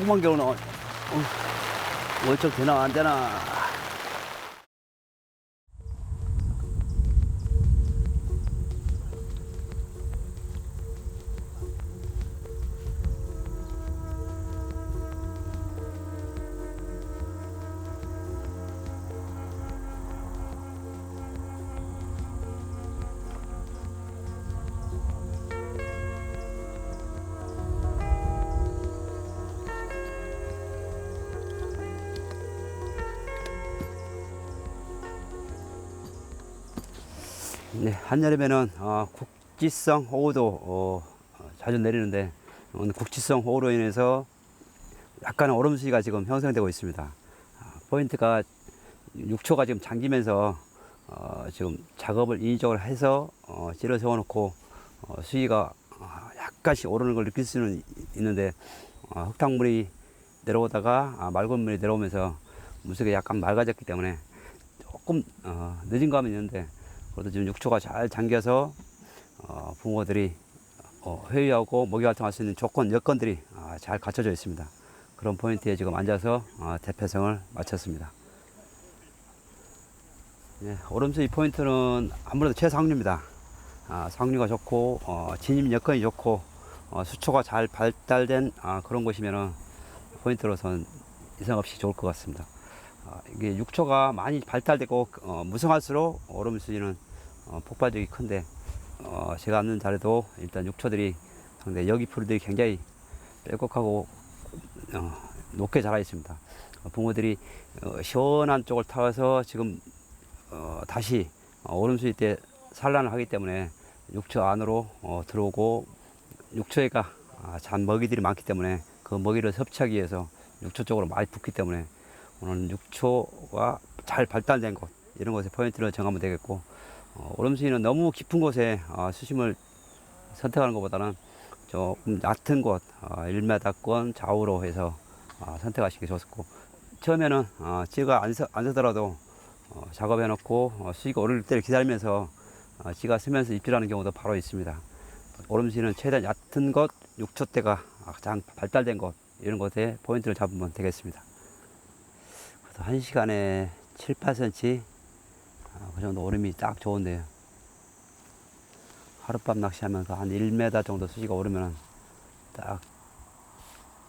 조그만 게 오나. 어, 월척 되나 안 되나. 네, 한여름에는 어, 국지성 호우도 어, 어, 자주 내리는데 오늘 국지성 호우로 인해서 약간의 얼음수위가 지금 형성되고 있습니다. 아, 포인트가 6초가 지금 잠기면서 어, 지금 작업을 인위적으로 해서 어, 찌러 세워놓고 어, 수위가 어, 약간씩 오르는 걸 느낄 수는 있는데 어, 흙탕물이 내려오다가 아, 맑은 물이 내려오면서 물속이 약간 맑아졌기 때문에 조금 어, 늦은 감은 있는데 그래도 지금 6초가 잘 잠겨서 어, 붕어들이 어, 회유하고 먹이 활동할 수 있는 조건 여건들이 아, 잘 갖춰져 있습니다. 그런 포인트에 지금 앉아서 어, 대패성을 마쳤습니다. 네, 오름수 이 포인트는 아무래도 최상류입니다. 아, 상류가 좋고 어, 진입 여건이 좋고 어, 수초가 잘 발달된 아, 그런 곳이면은 포인트로선 이상 없이 좋을 것 같습니다. 아, 이게 6초가 많이 발달되고 어, 무성할수록 얼음 수위는 어, 폭발력이 큰데 어, 제가 앉는 자리도 일단 6초들이 상대 여기 풀들이 굉장히 빼곡하고 어, 높게 자라 있습니다. 어, 붕어들이 어, 시원한 쪽을 타서 지금 어, 다시 어, 얼음 수위 때 산란을 하기 때문에 6초 안으로 어, 들어오고 6초에가 아, 잔 먹이들이 많기 때문에 그 먹이를 섭취하기 위해서 6초 쪽으로 많이 붙기 때문에 오늘 6초가 잘 발달된 곳 이런 곳에 포인트를 정하면 되겠고 어, 오름수위는 너무 깊은 곳에 어, 수심을 선택하는 것보다는 조금 얕은 곳 어, 1m권 좌우로 해서 어, 선택하시기 좋겠고 처음에는 어, 찌가 안, 서, 안 서더라도 어, 작업해 놓고 어, 수위가 오를 때를 기다리면서 어, 찌가 서면서 입질하는 경우도 바로 있습니다. 오름수위는 최대한 얕은 곳 6초대가 가장 발달된 곳 이런 곳에 포인트를 잡으면 되겠습니다. 그래서 한 시간에 7, 8cm 아, 그 정도 오름이 딱 좋은데요. 하룻밤 낚시하면서 한 1m 정도 수지가 오르면 딱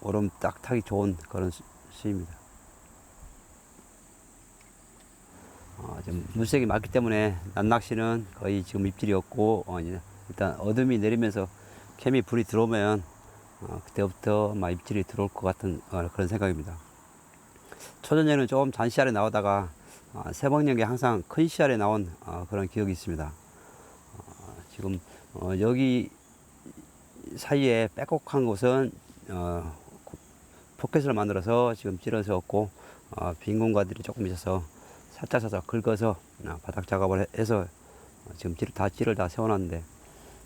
오름 딱 타기 좋은 그런 수, 수입니다. 어, 좀 물색이 많기 때문에 낮낚시는 거의 지금 입질이 없고 어, 일단 어둠이 내리면서 캠이 불이 들어오면 어, 그때부터 막 입질이 들어올 것 같은 어, 그런 생각입니다. 초전에는 조금 잔 씨알에 나오다가 어, 새벽녘에 항상 큰 씨알에 나온 어, 그런 기억이 있습니다. 어, 지금 어, 여기 사이에 빼곡한 곳은 어, 포켓을 만들어서 지금 찔러세웠고 어, 빈 공간들이 조금 있어서 살짝 살짝 긁어서 어, 바닥 작업을 해- 해서 어, 지금 다 찌를 다 세워놨는데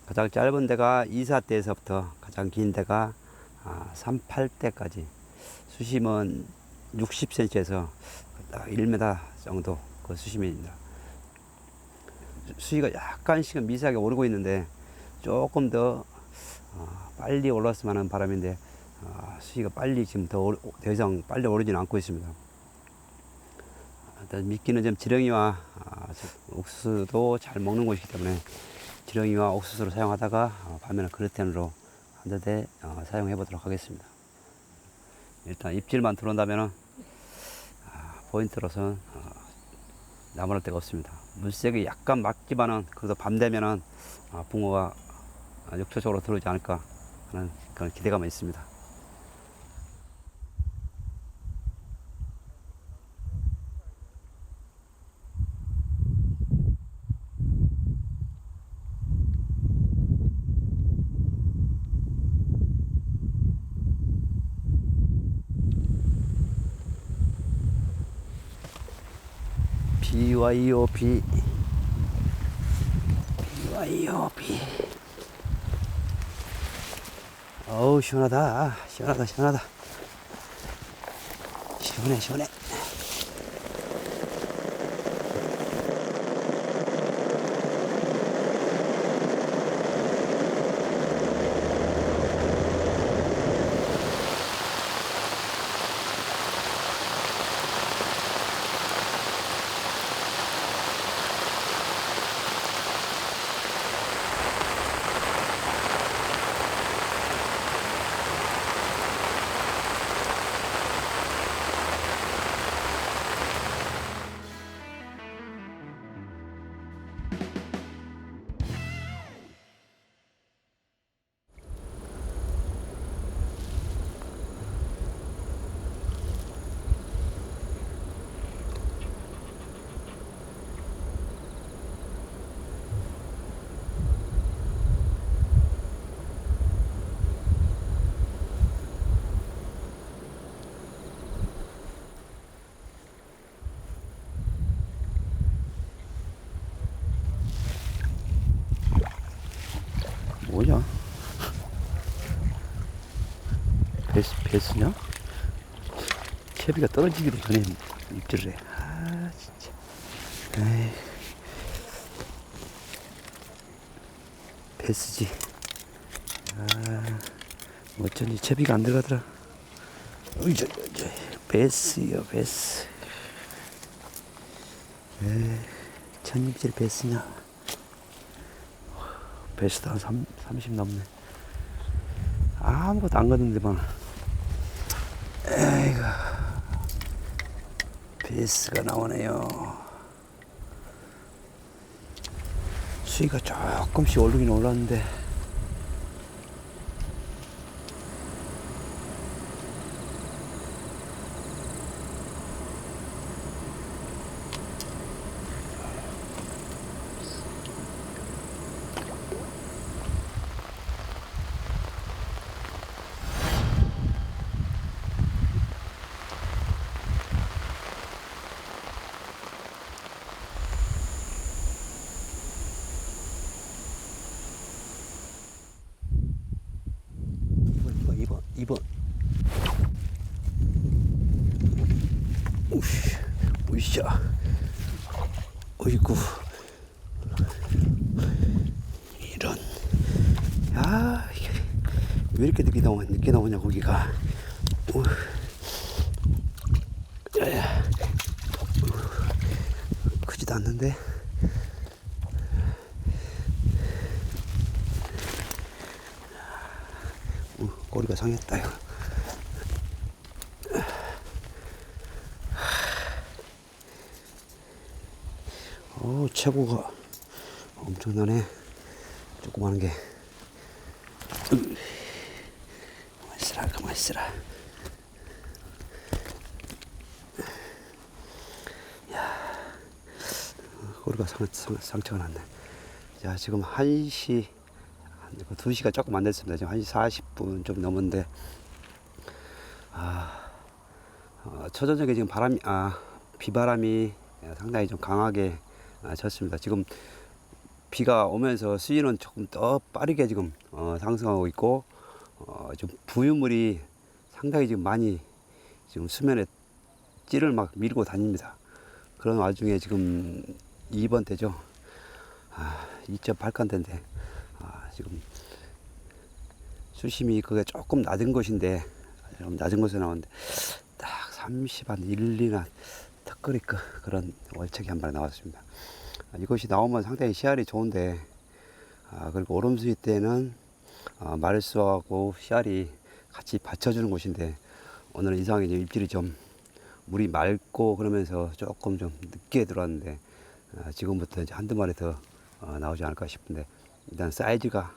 가장 짧은 데가 2사대에서부터 가장 긴 데가 아, 38대까지 수심은 60cm에서 딱 1m 정도 그 수심입니다. 수위가 약간씩은 미세하게 오르고 있는데 조금 더 어, 빨리 올랐으면 하는 바람인데 어, 수위가 빨리 지금 더, 더 이상 빨리 오르지는 않고 있습니다. 미끼는 좀 지렁이와 아, 저 옥수수도 잘 먹는 곳이기 때문에 지렁이와 옥수수를 사용하다가 어, 반면에 그르텐으로 한대 어, 사용해 보도록 하겠습니다. 일단 입질만 들어온다면 포인트로서는 어, 나무랄 데가 없습니다. 물색이 약간 맑지만은 그래도 밤 되면은 어, 붕어가 육초적으로 들어오지 않을까 하는 그런 기대감이 있습니다. 비와이오 비 비와이오 비 어우 시원하다 시원하다 시원 뭐냐? 배스, 배스냐? 채비가 떨어지기 전에 입질을 해. 아, 진짜. 에이. 배스지. 아, 어쩐지 채비가 안 들어가더라. 배스요, 배스. 에이, 첫 입질 배스냐? 배스도 한 3, 30 넘네. 아무것도 안 가는데만. 에이구. 베스가 나오네요. 수위가 조금씩 오르긴 올랐는데. 이번, 이번, 이번. 우씨, 우샤. 어이구. 이런. 야, 이게 왜 이렇게 늦게 나오냐, 늦게 나오냐, 고기가. 우. 야야. 우. 크지도 않는데. 어, 꼬리가 상했다 이거. 오 최고가 엄청나네 조그마한 게 으. 가만 있으라 가만 있으라 야 꼬리가 상, 상, 상처가 났네 자 지금 1시 한 2시가 조금 안 됐습니다. 지금 1시 40분 좀 넘었는데, 아, 어, 초저녁에 지금 바람이, 아, 비바람이 상당히 좀 강하게 아, 쳤습니다. 지금 비가 오면서 수위는 조금 더 빠르게 지금 어, 상승하고 있고, 어, 좀 부유물이 상당히 지금 많이 지금 수면에 찌를 막 밀고 다닙니다. 그런 와중에 지금 2번 대죠. 아, 2.8칸 대인데, 아, 지금 수심이 그게 조금 낮은 곳인데 좀 낮은 곳에 나오는데 딱 30한 1, 2나 턱걸이 그 그런 월척이 한 마리 나왔습니다. 아, 이것이 나오면 상당히 씨알이 좋은데 아, 그리고 오름수위 때는 아, 말수하고 씨알이 같이 받쳐주는 곳인데 오늘은 이상하게 좀 입질이 좀 물이 맑고 그러면서 조금 좀 늦게 들어왔는데 아, 지금부터 이제 한두 마리 더 어, 나오지 않을까 싶은데 일단 사이즈가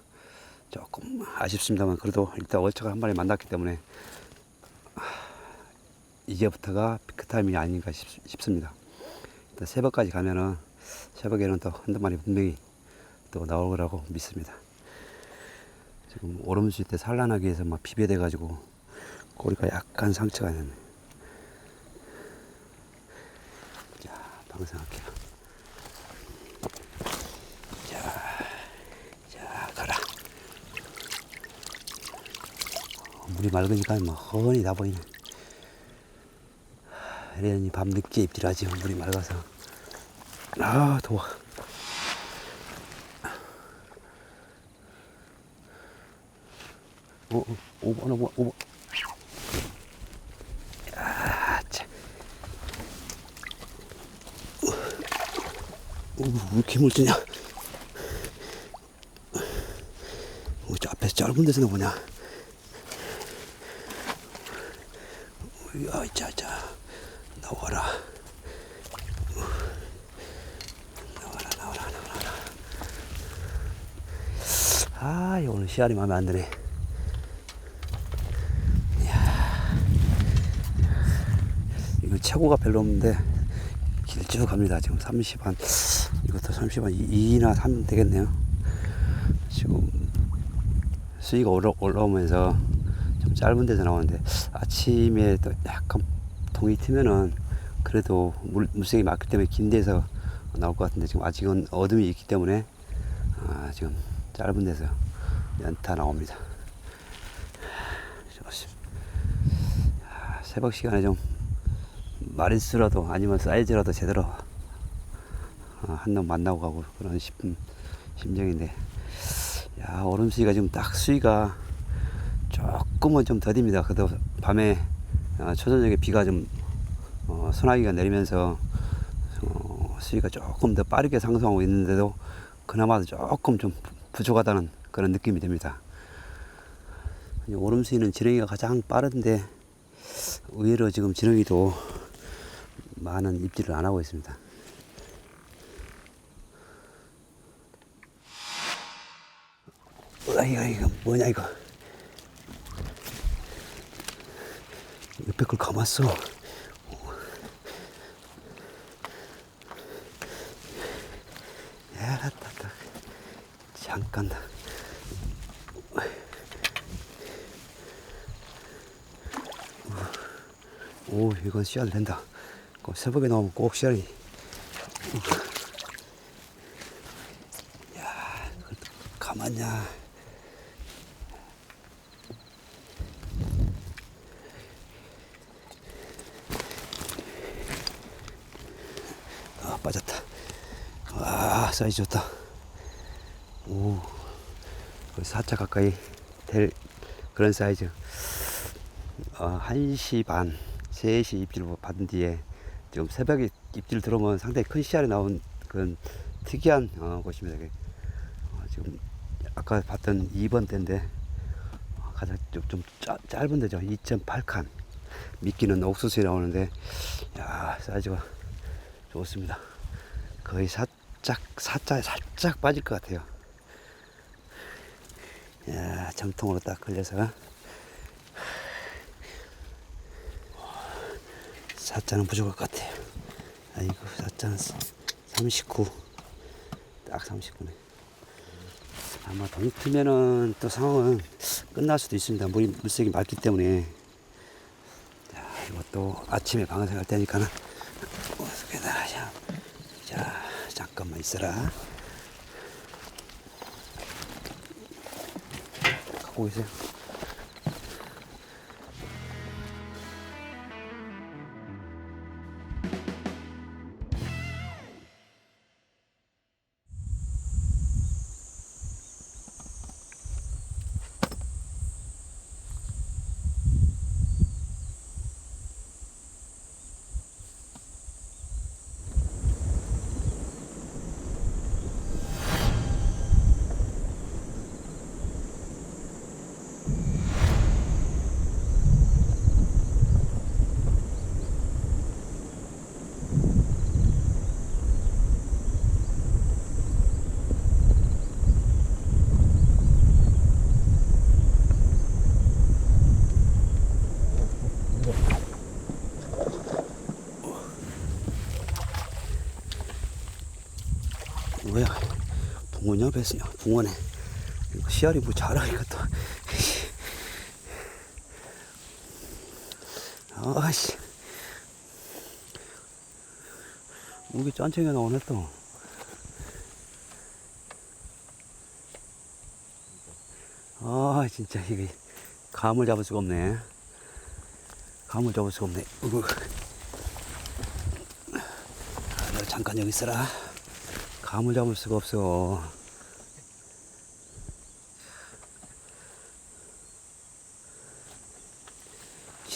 조금 아쉽습니다만 그래도 일단 월척을 한 마리 만났기 때문에 아, 이제부터가 피크 타임이 아닌가 싶, 습니다. 일단 새벽까지 가면은 새벽에는 또 한두 마리 분명히 또 나올 거라고 믿습니다. 지금 오름수 때 산란하기 위해서 막 비벼대 가지고 꼬리가 약간 상처가 있네. 자, 방생할게요. 자, 가라. 어, 물이 맑으니까 뭐 훤히 다 보이네. 이래니 밤 늦게 입질하지 물이 맑아서. 아 더워. 어, 어, 오버, 하나, 오버, 오버. 야, 참. 어, 왜 이렇게 물지냐? 어, 저 앞에서 짧은 데서 나오냐? 야, 자, 자. 나와라, 나와라, 나와라. 아, 오늘 시알이 마음에 안 드네. 이거 최고가 별로 없는데 길쭉 갑니다. 지금 30 한 이것도 30 한 2나 3 되겠네요. 지금 수위가 올라, 올라오면서 좀 짧은 데서 나오는데 아침에 또 약간 동이 트면은 그래도 물, 물색이 많기 때문에 긴 데서 나올 것 같은데 지금 아직은 어둠이 있기 때문에 아, 지금 짧은 데서 연타 나옵니다. 새벽 시간에 좀 마리수라도 아니면 사이즈라도 제대로 어, 한놈 만나고 가고 그런 싶은 심정인데 야 얼음수위가 지금 딱 수위가 조금은 좀 더딥니다. 그래도 밤에 어, 초저녁에 비가 좀 어, 소나기가 내리면서 어, 수위가 조금 더 빠르게 상승하고 있는데도 그나마 조금 좀 부족하다는 그런 느낌이 듭니다. 오름수위는 지렁이가 가장 빠른데 의외로 지금 지렁이도 많은 입질을 안 하고 있습니다. 으아, 이거, 뭐냐, 이거. 옆에 걸 감았어. 야, 따 따. 잠깐. 오, 이건 씨앗 된다. 그 새벽에 나오면 꼭 씨앗이. 야, 가만냐. 아, 빠졌다. 아, 사이즈 좋다. 오, 거의 4차 가까이 될 그런 사이즈. 어, 1시 반, 3시 입질 받은 뒤에 지금 새벽에 입질 들어오면 상당히 큰 씨알이 나온 그런 특이한 어, 곳입니다. 어, 지금 아까 봤던 2번 때인데 어, 가장 좀, 좀 짜, 짧은 데죠. 2.8칸. 미끼는 옥수수에 나오는데 야 사이즈가 좋습니다. 거의 살짝 살짝 살짝 빠질 것 같아요. 야 정통으로 딱 걸려서 사자는 부족할 것 같아요. 아이고 사자는 39. 딱 39네. 아마 동트면은 또 상황은 끝날 수도 있습니다. 물이 물색이 맑기 때문에. 자, 이것도 아침에 방생할 때니까는 어떻게다 자, 자, 잠깐만 있어라. 갖고 계세요. 붕어냐 뱃으냐 붕어네 씨알이 뭐 자라니까 또 아씨 무게 짠청이 나오네 또 아, 진짜 이게 감을 잡을 수가 없네. 감을 잡을 수가 없네. 으그. 아, 너 잠깐 여기 있어라. 감을 잡을 수가 없어.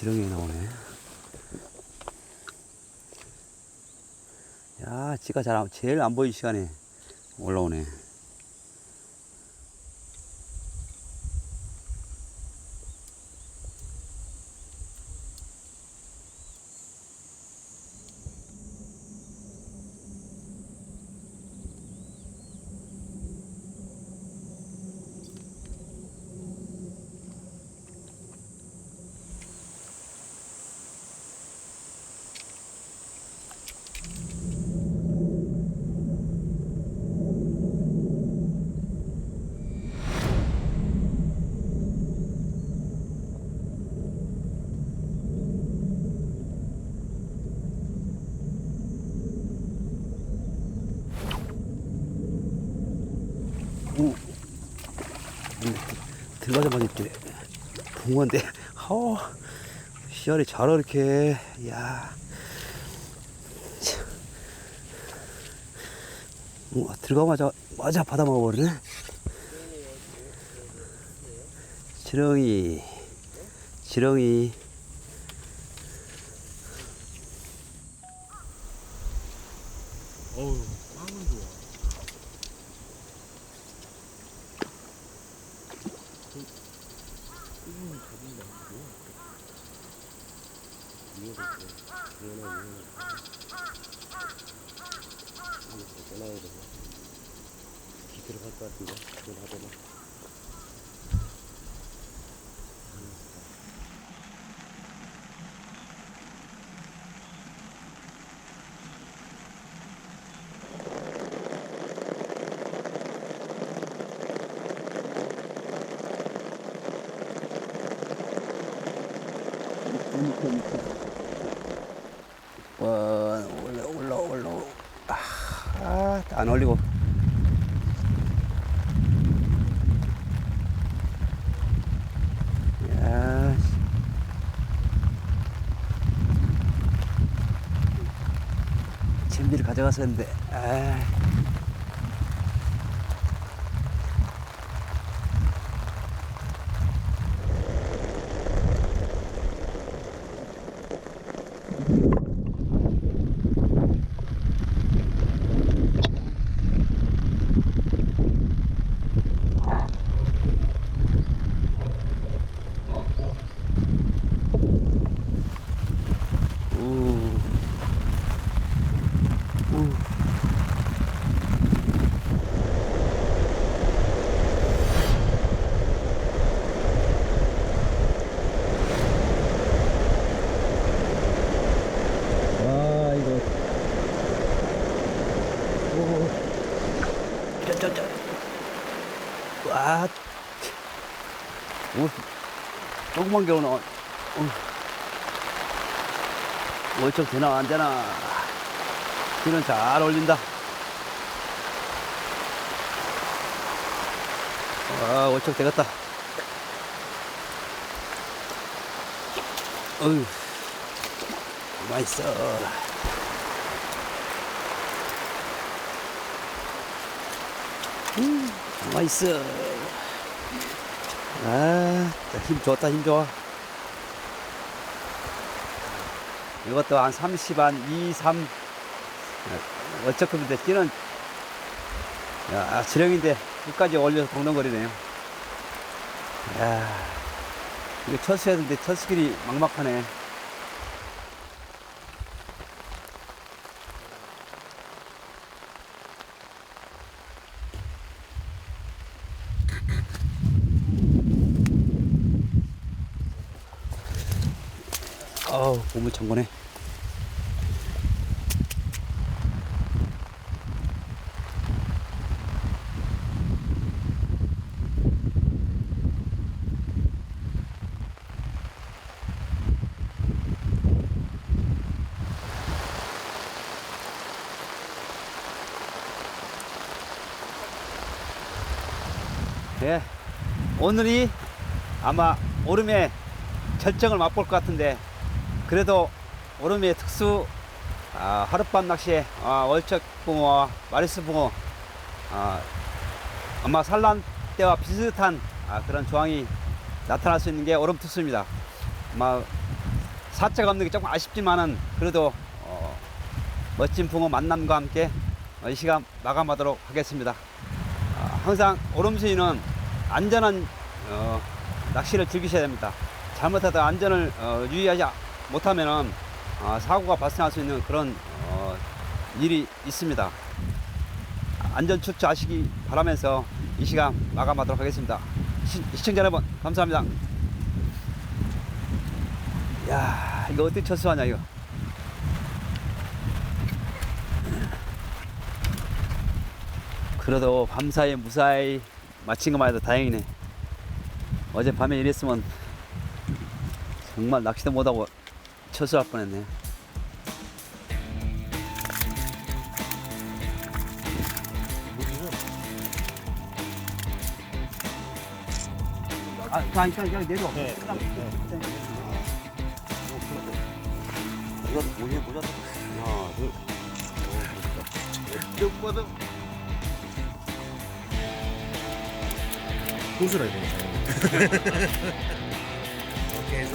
지렁이 나오네. 야, 지가 잘, 안- 제일 안 보이는 시간에 올라오네. 오. 들어가자마자 이제 붕어인데, 어, 씨알이 잘 이렇게. 야. 참. 뭐, 들어가마자 맞아 받아 먹어버리네. 지렁이. 지렁이. 어우, 빵은 좋아. 음, 잡는다. 위에서 이렇게 위에나 위에나 이렇게 떠나야 되나 기대를 할것 같은데. 그걸 하더니 원 올라 올라 올라 아, 안 올리고 잼비를 가져갔었는데 아 우. 우. 와 이거 오. 저저저 와 오, 조그만 게 오나 어. 월척 되나 안 되나. 길은 잘 올린다. 와 월척 되겠다. 어휴 맛있어. 음 맛있어 아 힘 좋다 힘 좋아 이것도 한 30, 한 2, 3. 어쩌급인데 뛰는, 야, 지렁인데 끝까지 올려서 동동거리네요. 야 이거 첫수해야 되는데 첫수길이 막막하네. 어우, 보물창고네. 예, 오늘이 아마 오름의 절정을 맛볼 것 같은데 그래도 오름의 특수 아, 하룻밤 낚시에 아, 월척붕어와 마리스붕어 아, 아마 산란 때와 비슷한 아, 그런 조항이 나타날 수 있는 게 오름 특수입니다. 아마 사자가 없는 게 조금 아쉽지만은 그래도 어, 멋진 붕어 만남과 함께 어, 이 시간 마감하도록 하겠습니다. 아, 항상 오름수위는 안전한 어, 낚시를 즐기셔야 됩니다. 잘못하다 안전을 어, 유의하지 못하면은 어, 사고가 발생할 수 있는 그런 어, 일이 있습니다. 안전 추처하시기 바라면서 이 시간 마감하도록 하겠습니다. 시, 시청자 여러분 감사합니다. 야 이거 어떻게 철수하냐 이거. 그래도 밤사이 무사히 마친 것만 해도 다행이네. 어제 밤에 이랬으면 정말 낚시도 못하고 철수할 뻔했네. 아, 그냥 그냥 내려. 네. 네. 모자 모자 모자 하나 둘쭉 뻗어. 고수라 이거. 오케이 이